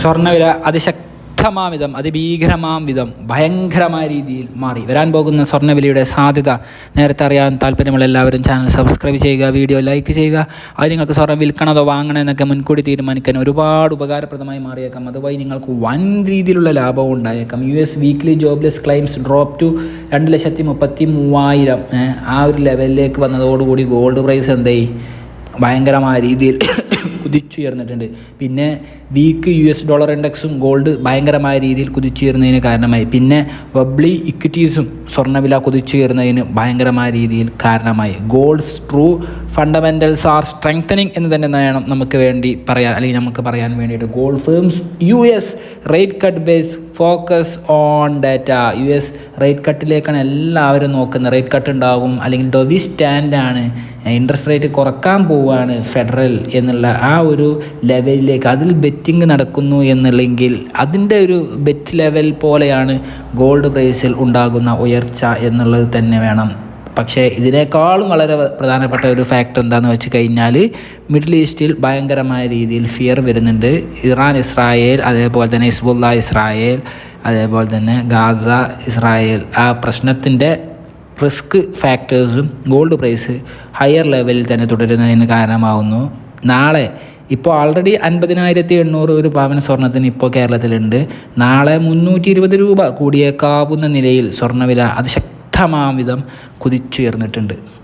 സ്വർണവില അതിശക്തമാം വിധം അതിഭീകരമാം വിധം ഭയങ്കരമായ രീതിയിൽ മാറി. വരാൻ പോകുന്ന സ്വർണവിലയുടെ സാധ്യത നേരത്തെ അറിയാൻ താല്പര്യമുള്ള എല്ലാവരും ചാനൽ സബ്സ്ക്രൈബ് ചെയ്യുക വീഡിയോ ലൈക്ക് ചെയ്യുക. അത് നിങ്ങൾക്ക് സ്വർണം വിൽക്കണതോ വാങ്ങണോ എന്നൊക്കെ മുൻകൂട്ടി തീരുമാനിക്കാൻ ഒരുപാട് ഉപകാരപ്രദമായി മാറിയേക്കാം. അതുവഴി നിങ്ങൾക്ക് വൻ രീതിയിലുള്ള ലാഭവും ഉണ്ടായേക്കാം. U S weekly jobless claims drop to രണ്ട് ലക്ഷത്തി മുപ്പത്തി മൂവായിരം ആ ഒരു ലെവലിലേക്ക് വന്നതോടുകൂടി ഗോൾഡ് പ്രൈസ് എന്തായി ഭയങ്കരമായ രീതിയിൽ കുതിച്ചുയർന്നിട്ടുണ്ട്. പിന്നെ വീക്ക് യു എസ് ഡോളർ ഇൻഡെക്സും ഗോൾഡ് ഭയങ്കരമായ രീതിയിൽ കുതിച്ചുയർന്നതിന് കാരണമായി. പിന്നെ വബ്ലി ഇക്വിറ്റീസും സ്വർണവില കുതിച്ചുയർന്നതിന് ഭയങ്കരമായ രീതിയിൽ കാരണമായി. Gold's true fundamentals are strengthening എന്ന് തന്നെ വേണം നമുക്ക് വേണ്ടി പറയാൻ അല്ലെങ്കിൽ നമുക്ക് പറയാൻ വേണ്ടിയിട്ട്. Gold firms U S rate cut bets focus on data U S rate കട്ടിലേക്കാണ് എല്ലാവരും നോക്കുന്നത്. റേറ്റ് കട്ട് ഉണ്ടാകും അല്ലെങ്കിൽ ഡൊവി സ്റ്റാൻഡാണ് ഇൻട്രസ്റ്റ് റേറ്റ് കുറയ്ക്കാൻ പോവുകയാണ് ഫെഡറൽ എന്നുള്ള ആ ഒരു ലെവലിലേക്ക് അതിൽ ബെറ്റിംഗ് നടക്കുന്നു എന്നുള്ളെങ്കിൽ അതിന്റെ ഒരു ബെറ്റ് ലെവൽ പോലെയാണ് ഗോൾഡ് പ്രൈസിൽ ഉണ്ടാകുന്ന ഉയർച്ച എന്നുള്ളത് തന്നെ വേണം. പക്ഷേ ഇതിനേക്കാളും വളരെ പ്രധാനപ്പെട്ട ഒരു ഫാക്ടർ എന്താണെന്ന് വെച്ച് കഴിഞ്ഞാൽ മിഡിൽ ഈസ്റ്റിൽ ഭയങ്കരമായ രീതിയിൽ ഫിയർ വരുന്നുണ്ട്. ഇറാൻ ഇസ്രായേൽ അതേപോലെ തന്നെ ഹിസ്ബുല്ല ഇസ്രായേൽ അതേപോലെ തന്നെ ഗാസ ഇസ്രായേൽ. ആ പ്രശ്നത്തിന്റെ റിസ്ക് ഫാക്ടേഴ്സും ഗോൾഡ് പ്രൈസ് ഹയർ ലെവലിൽ തന്നെ തുടരുന്നതിന് കാരണമാവുന്നു. നാളെ ഇപ്പോൾ ആൾറെഡി അൻപതിനായിരത്തി എണ്ണൂറ് ഒരു പവൻ സ്വർണത്തിന് ഇപ്പോൾ കേരളത്തിലുണ്ട്. നാളെ മുന്നൂറ്റി ഇരുപത് രൂപ കൂടിയേക്കാവുന്ന നിലയിൽ സ്വർണവില അതിശക്തമാം വിധം കുതിച്ചുയർന്നിട്ടുണ്ട്.